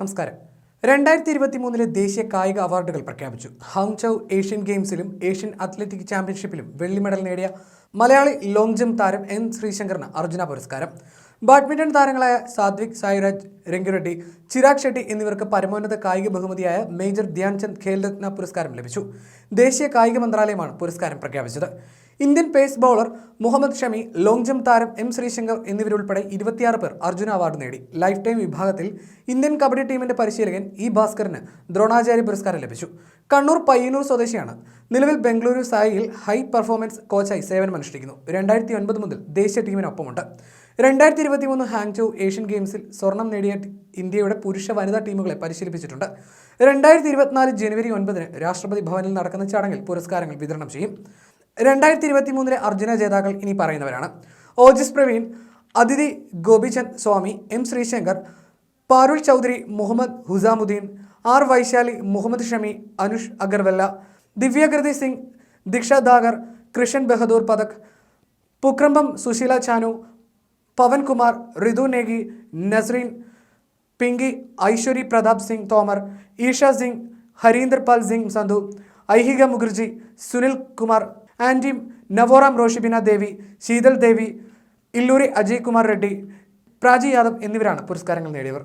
നമസ്കാരം. രണ്ടായിരത്തി ഇരുപത്തി മൂന്നിലെ ദേശീയ കായിക അവാർഡുകൾ പ്രഖ്യാപിച്ചു. ഹോങ്ചൗ ഏഷ്യൻ ഗെയിംസിലും ഏഷ്യൻ അത്ലറ്റിക് ചാമ്പ്യൻഷിപ്പിലും വെള്ളി മെഡൽ നേടിയ മലയാളി ലോങ് ജംപ് താരം എൻ ശ്രീശങ്കറിന് അർജുന പുരസ്കാരം. ബാഡ്മിന്റൺ താരങ്ങളായ സാത്വിക് സായിരാജ് രംഗിറെഡ്ഡി ചിരാഗ് ഷെട്ടി എന്നിവർക്ക് പരമോന്നത കായിക ബഹുമതിയായ മേജർ ധ്യാൻചന്ദ് ഖേൽരത്ന പുരസ്കാരം ലഭിച്ചു. ദേശീയ കായിക മന്ത്രാലയമാണ് പുരസ്കാരം പ്രഖ്യാപിച്ചത്. Indian pace bowler Muhammad Shami long jump താരം എം ശ്രീശങ്കർ എന്നിവരുൾപ്പെടെ ഇരുപത്തിയാറ് പേർ അർജുന അവാർഡ് നേടി. ലൈഫ് ടൈം വിഭാഗത്തിൽ ഇന്ത്യൻ കബഡി ടീമിന്റെ പരിശീലകൻ ഇ ഭാസ്കറിന് ദ്രോണാചാര്യ പുരസ്കാരം ലഭിച്ചു. കണ്ണൂർ പയ്യന്നൂർ സ്വദേശിയാണ്. നിലവിൽ ബംഗളൂരു സായിയിൽ ഹൈ പെർഫോമൻസ് കോച്ചായി സേവനമനുഷ്ഠിക്കുന്നു രണ്ടായിരത്തി ഒൻപത് മുതൽ ദേശീയ ടീമിനൊപ്പമുണ്ട്. രണ്ടായിരത്തി ഇരുപത്തി മൂന്ന് ഹാങ്ചോ ഏഷ്യൻ ഗെയിംസിൽ സ്വർണം നേടിയ ഇന്ത്യയുടെ പുരുഷ വനിതാ ടീമുകളെ പരിശീലിപ്പിച്ചിട്ടുണ്ട്. രണ്ടായിരത്തി ഇരുപത്തിനാല് ജനുവരി ഒൻപതിന് രാഷ്ട്രപതി ഭവനിൽ നടക്കുന്ന ചടങ്ങിൽ പുരസ്കാരങ്ങൾ വിതരണം ചെയ്യും. രണ്ടായിരത്തി ഇരുപത്തി മൂന്നിലെ അർജുന ജേതാക്കൾ ഇനി പറയുന്നവരാണ്. ഓജസ് പ്രവീൺ അതിഥി ഗോപിചന്ദ് സ്വാമി എം ശ്രീശങ്കർ പാരുൾ ചൗധരി മുഹമ്മദ് ഹുസാമുദ്ദീൻ ആർ വൈശാലി മുഹമ്മദ് ഷമി അനുഷ് അഗർവല്ല ദിവ്യകൃതി സിംഗ് ദീക്ഷ ദാഗർ കൃഷൻ ബഹദൂർ പതക് പുക്രംബം സുശീല ചാനു പവൻകുമാർ റിതു നേഗി നസ്രീൻ പിങ്കി ഐശ്വരി പ്രതാപ് സിംഗ് തോമർ ഈഷ സിംഗ് ഹരീന്ദർ പാൽ സിംഗ് സന്ധു ഐഹിക മുഖർജി സുനിൽ കുമാർ ആന്റിം നവോറാം റോഷിബിന ദേവി ശീതൽ ദേവി ഇല്ലൂരി അജയ് കുമാർ റെഡ്ഡി പ്രാജി യാദവ് എന്നിവരാണ് പുരസ്കാരങ്ങൾ നേടിയവർ.